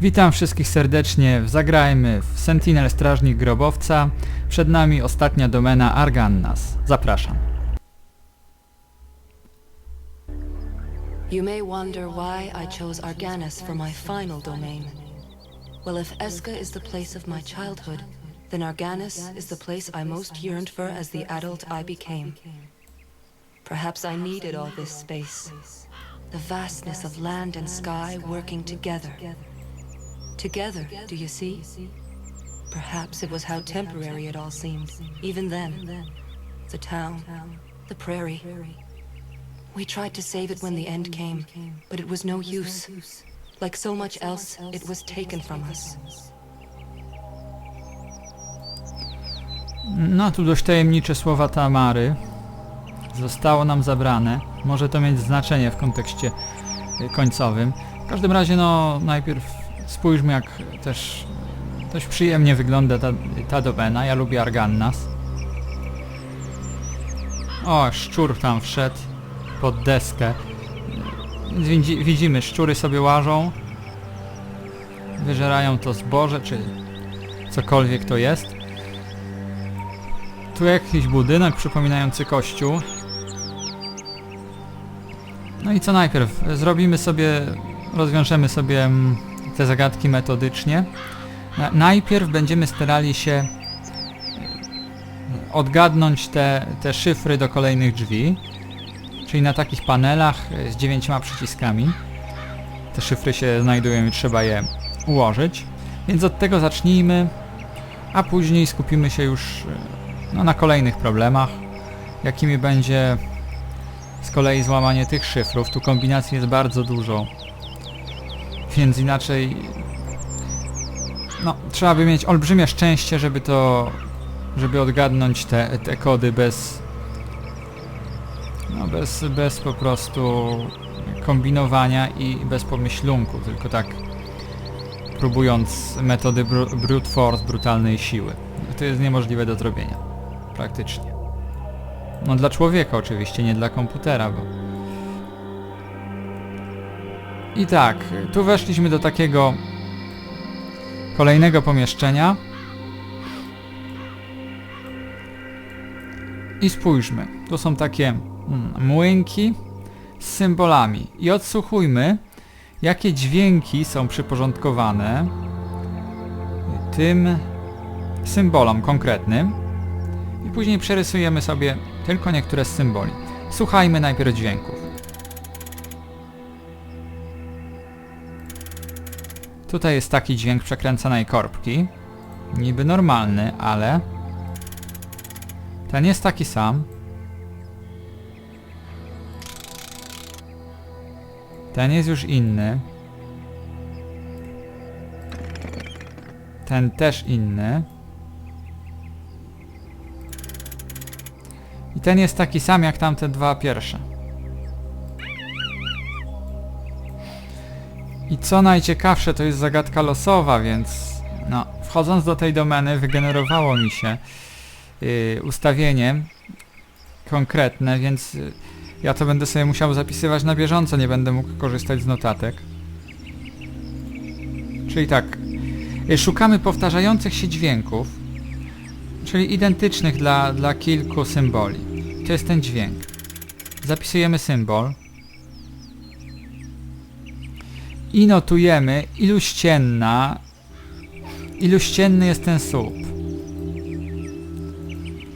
Witam wszystkich serdecznie Zagrajmy w Sentinel Strażnik Grobowca. Przed nami ostatnia domena Argannas. Zapraszam. You may wonder why I chose Arganis for my final domain. Well, if Eska is the place of my childhood, then Arganis is the place I most yearned for as the adult I became. Perhaps I needed all this space. The vastness of land and sky working together. Together, do you see? Perhaps it was how temporary it all seemed, even then. The town, the prairie. We tried to save it when the end came, but it was no use. Like so much else, it was taken from us. No tu dość tajemnicze słowa Tamary. Zostało nam zabrane. Może to mieć znaczenie w kontekście końcowym. W każdym razie no najpierw spójrzmy jak też dość przyjemnie wygląda ta, ta domena. Ja lubię Argannas. O, szczur tam wszedł pod deskę. Widzi- widzimy, szczury sobie łażą. Wyżerają to zboże, czy cokolwiek to jest. Tu jakiś budynek przypominający kościół. No i co najpierw? Zrobimy sobie, rozwiążemy sobie mm, te zagadki metodycznie. Na, najpierw będziemy starali się odgadnąć te, te szyfry do kolejnych drzwi. Czyli na takich panelach z dziewięcioma przyciskami. Te szyfry się znajdują i trzeba je ułożyć. Więc od tego zacznijmy, a później skupimy się już no, na kolejnych problemach, jakimi będzie z kolei złamanie tych szyfrów. Tu kombinacji jest bardzo dużo, więc inaczej no, trzeba by mieć olbrzymie szczęście, żeby to, żeby odgadnąć te, te kody bez no, bez, bez po prostu kombinowania i bez pomyślunku, tylko tak próbując metody bru brute force, brutalnej siły. To jest niemożliwe do zrobienia praktycznie. No dla człowieka oczywiście, nie dla komputera, bo... I tak, tu weszliśmy do takiego kolejnego pomieszczenia. I spójrzmy, tu są takie mm, młynki z symbolami. I odsłuchujmy, jakie dźwięki są przyporządkowane tym symbolom konkretnym i później przerysujemy sobie tylko niektóre z symboli. Słuchajmy najpierw dźwięków. Tutaj jest taki dźwięk przekręcanej korbki. Niby normalny, ale ten jest taki sam. Ten jest już inny. Ten też inny. I ten jest taki sam jak tamte dwa pierwsze. I co najciekawsze, to jest zagadka losowa, więc no, wchodząc do tej domeny wygenerowało mi się yy, ustawienie konkretne, więc yy, ja to będę sobie musiał zapisywać na bieżąco, nie będę mógł korzystać z notatek. Czyli tak, yy, szukamy powtarzających się dźwięków, czyli identycznych dla, dla kilku symboli. To jest ten dźwięk. Zapisujemy symbol. I notujemy iluścienna, iluścienny jest ten słup.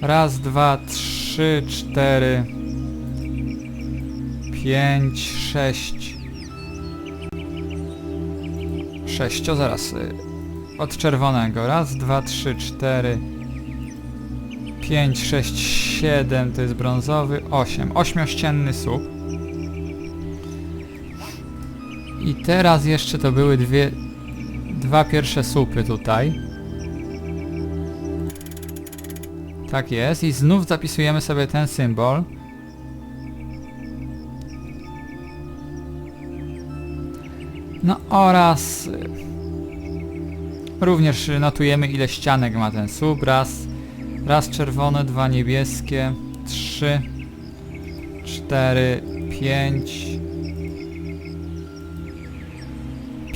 Raz, dwa, trzy, cztery, pięć, sześć. Sześcio, zaraz. y, Od czerwonego. Raz, dwa, trzy, cztery, 5, 6, 7 to jest brązowy, 8. Ośmiościenny słup. I teraz jeszcze to były dwie, dwa pierwsze słupy tutaj. Tak jest. I znów zapisujemy sobie ten symbol. No oraz y, również notujemy ile ścianek ma ten słup. Raz, Raz czerwone, dwa niebieskie, trzy, cztery, pięć,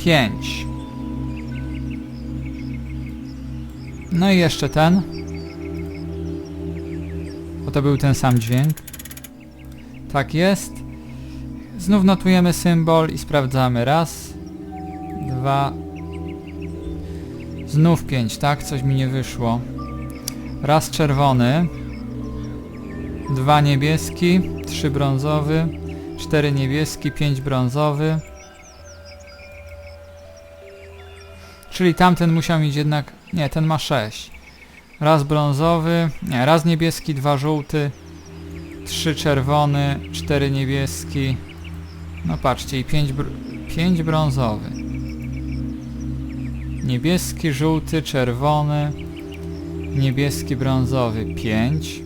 pięć. No i jeszcze ten. Bo to był ten sam dźwięk. Tak jest. Znów notujemy symbol i sprawdzamy. Raz, dwa, znów pięć, tak? Coś mi nie wyszło. Raz czerwony, dwa niebieski, trzy brązowy, cztery niebieski, pięć brązowy, Czyli tamten musiał mieć jednak... Nie, ten ma sześć. Raz brązowy, nie, raz niebieski, dwa żółty, trzy czerwony, cztery niebieski. No patrzcie, i pięć, br brązowy. Niebieski, żółty, czerwony, niebieski, brązowy, pięć.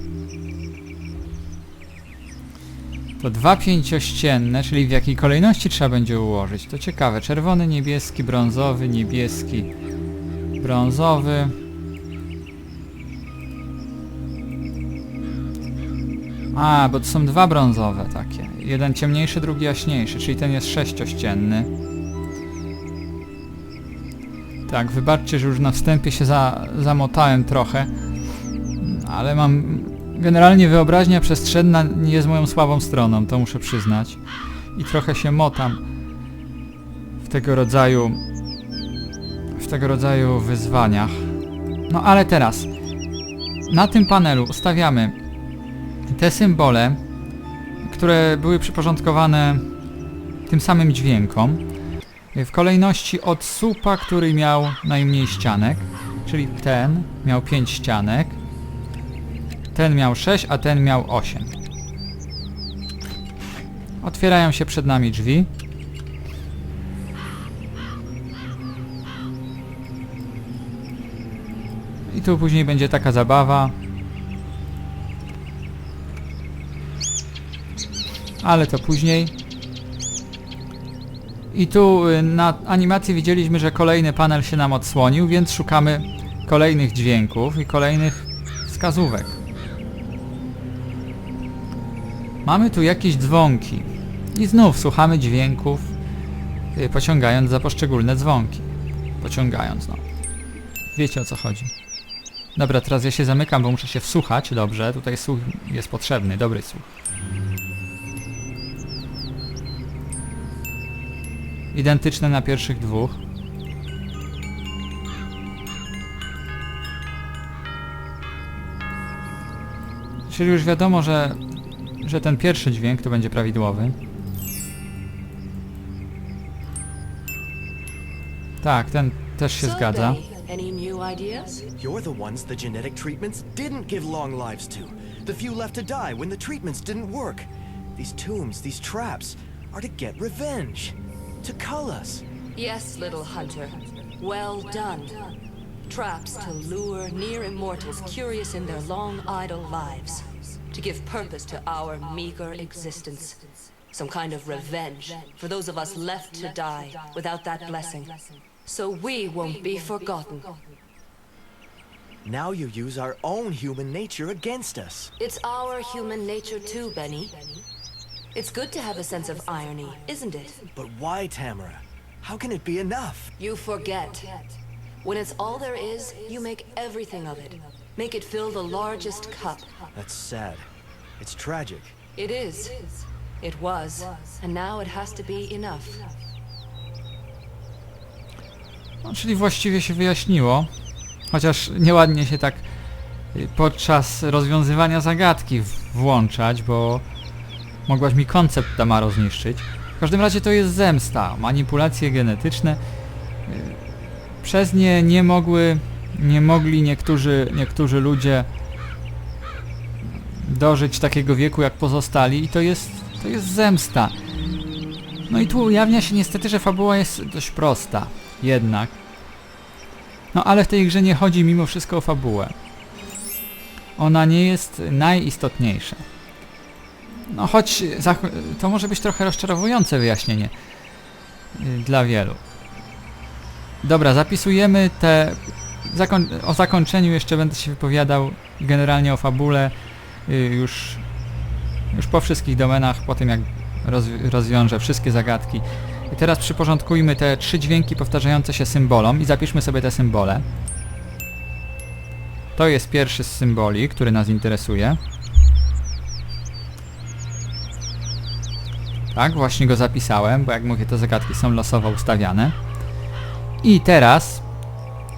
To dwa pięciościenne, czyli w jakiej kolejności trzeba będzie ułożyć. To ciekawe. Czerwony, niebieski, brązowy, niebieski, brązowy. A, bo to są dwa brązowe takie. Jeden ciemniejszy, drugi jaśniejszy, czyli ten jest sześciościenny. Tak, wybaczcie, że już na wstępie się za, zamotałem trochę, ale mam... Generalnie wyobraźnia przestrzenna nie jest moją słabą stroną, to muszę przyznać. I trochę się motam w tego rodzaju... w tego rodzaju wyzwaniach. No ale teraz, na tym panelu ustawiamy te symbole, które były przyporządkowane tym samym dźwiękom, w kolejności od słupa, który miał najmniej ścianek, czyli ten miał 5 ścianek, ten miał 6, a ten miał 8. Otwierają się przed nami drzwi. I tu później będzie taka zabawa. Ale to później. I tu y, na animacji widzieliśmy, że kolejny panel się nam odsłonił, więc szukamy kolejnych dźwięków i kolejnych wskazówek. Mamy tu jakieś dzwonki. I znów słuchamy dźwięków, y, pociągając za poszczególne dzwonki. Pociągając, no. Wiecie o co chodzi. Dobra, teraz ja się zamykam, bo muszę się wsłuchać. Dobrze, tutaj słuch jest potrzebny, dobry słuch. Identyczne na pierwszych dwóch. Czyli już wiadomo, że, że ten pierwszy dźwięk to będzie prawidłowy. Tak, ten też się zgadza. Any new ideas? You're the ones the genetic treatments didn't give long lives to. The few left to die when the treatments didn't work. These tombs, these traps, are to get revenge. To cull us. Yes, little hunter. Well done. Traps to lure near immortals curious in their long idle lives. To give purpose to our meager existence. Some kind of revenge for those of us left to die without that blessing. So we won't be forgotten. Now you use our own human nature against us. It's our human nature too, Benny. It's good to have a sense of irony, isn't it? But why, Tamara? How can it be enough? You forget. When it's all there is, you make everything of it. Make it fill the largest cup. That's sad. It's tragic. It is. It was. And now it has to be enough. No, czyli właściwie się wyjaśniło. Chociaż nieładnie się tak y, podczas rozwiązywania zagadki włączać, bo mogłaś mi koncept Tamaro zniszczyć. W każdym razie to jest zemsta. Manipulacje genetyczne. y, Przez nie nie mogły, nie mogli niektórzy, niektórzy ludzie dożyć takiego wieku jak pozostali i to jest, to jest zemsta. No i tu ujawnia się niestety, że fabuła jest dość prosta. Jednak. No ale w tej grze nie chodzi mimo wszystko o fabułę. Ona nie jest najistotniejsza. No choć to może być trochę rozczarowujące wyjaśnienie y, dla wielu. Dobra, zapisujemy te... Zakon- o zakończeniu jeszcze będę się wypowiadał generalnie o fabule y, już, już po wszystkich domenach, po tym jak rozwi- rozwiążę wszystkie zagadki. I teraz przyporządkujmy te trzy dźwięki powtarzające się symbolom i zapiszmy sobie te symbole. To jest pierwszy z symboli, który nas interesuje. Tak, właśnie go zapisałem, bo jak mówię, te zagadki są losowo ustawiane. I teraz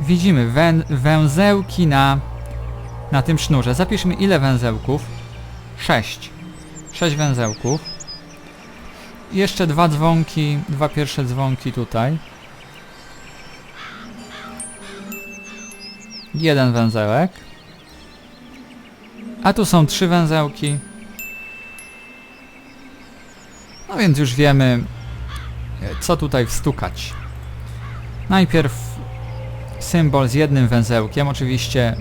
widzimy wę węzełki na, na tym sznurze. Zapiszmy ile węzełków. 6. 6 węzełków. Jeszcze dwa dzwonki, dwa pierwsze dzwonki tutaj. Jeden węzełek. A tu są trzy węzełki. No więc już wiemy, co tutaj wstukać. Najpierw symbol z jednym węzełkiem, oczywiście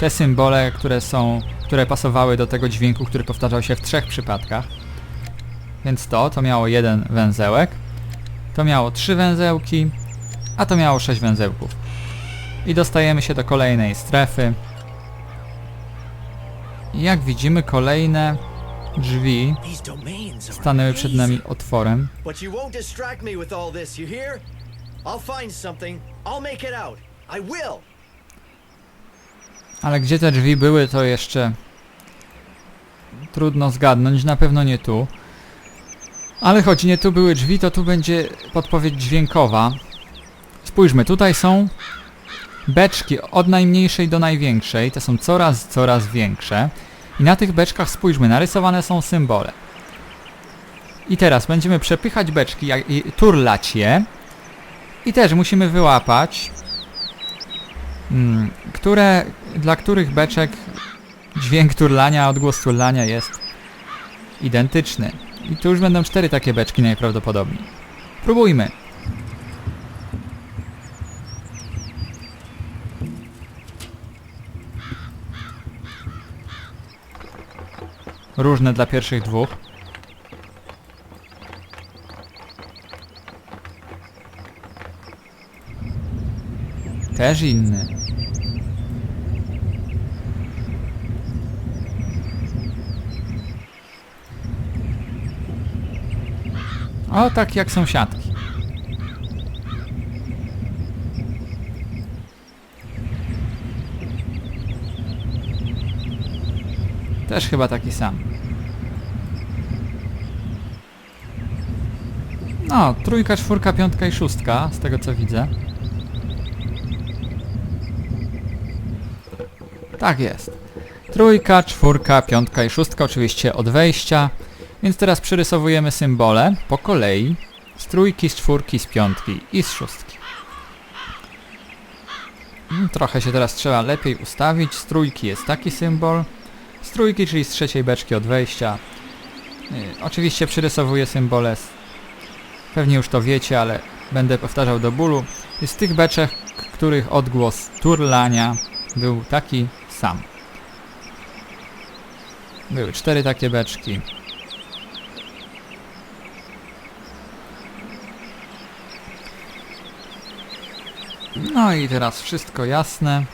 te symbole, które są, które pasowały do tego dźwięku, który powtarzał się w trzech przypadkach. Więc to, to miało jeden węzełek, to miało trzy węzełki, a to miało sześć węzełków. I dostajemy się do kolejnej strefy. I jak widzimy, kolejne drzwi stanęły przed nami otworem. I'll find something. I'll make it out. I will. Ale gdzie te drzwi były, to jeszcze trudno zgadnąć, na pewno nie tu. Ale choć nie tu były drzwi, to tu będzie podpowiedź dźwiękowa. Spójrzmy, tutaj są beczki od najmniejszej do największej. Te są coraz, coraz większe. I na tych beczkach spójrzmy, narysowane są symbole. I teraz będziemy przepychać beczki i turlać je. I też musimy wyłapać Mm, które, dla których beczek dźwięk turlania, odgłos turlania jest identyczny. I tu już będą cztery takie beczki najprawdopodobniej. Próbujmy. Różne dla pierwszych dwóch. Też inny. O, tak jak sąsiadki. Też chyba taki sam. No, trójka, czwórka, piątka i szóstka, z tego co widzę. Tak jest. Trójka, czwórka, piątka i szóstka oczywiście od wejścia. Więc teraz przerysowujemy symbole po kolei. Z trójki, z czwórki, z piątki i z szóstki. Mm, Trochę się teraz trzeba lepiej ustawić. Z trójki jest taki symbol. Z trójki, czyli z trzeciej beczki od wejścia. Yy, oczywiście przyrysowuję symbole. Pewnie już to wiecie, ale będę powtarzał do bólu. Z tych beczek, których odgłos turlania był taki sam. Były cztery takie beczki. No i teraz wszystko jasne.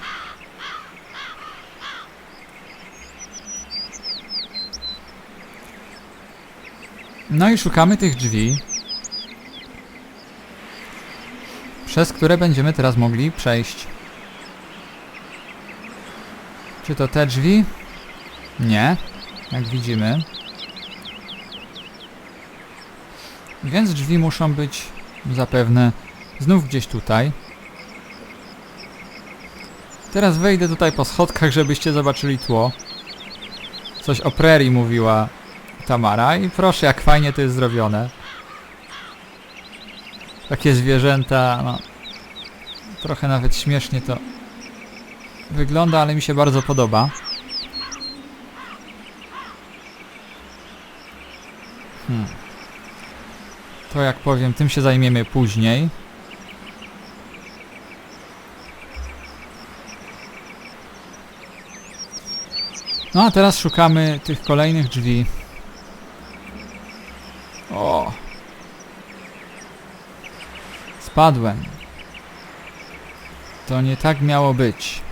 No i szukamy tych drzwi, przez które będziemy teraz mogli przejść. Czy to te drzwi? Nie, jak widzimy. Więc drzwi muszą być zapewne znów gdzieś tutaj. Teraz wejdę tutaj po schodkach, żebyście zobaczyli tło. Coś o prerii mówiła Tamara i proszę, jak fajnie to jest zrobione. Takie zwierzęta, no... Trochę nawet śmiesznie to wygląda, ale mi się bardzo podoba. Hmm. To jak powiem, tym się zajmiemy później. No a teraz szukamy tych kolejnych drzwi. O! Spadłem. To nie tak miało być.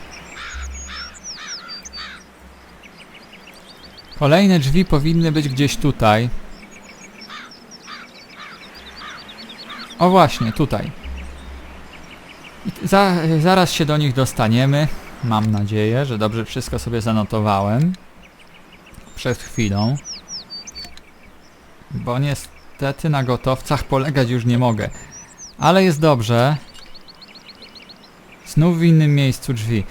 Kolejne drzwi powinny być gdzieś tutaj. O właśnie, tutaj. Za, zaraz się do nich dostaniemy. Mam nadzieję, że dobrze wszystko sobie zanotowałem. Przed chwilą. Bo niestety na gotowcach polegać już nie mogę. Ale jest dobrze. Znów w innym miejscu drzwi.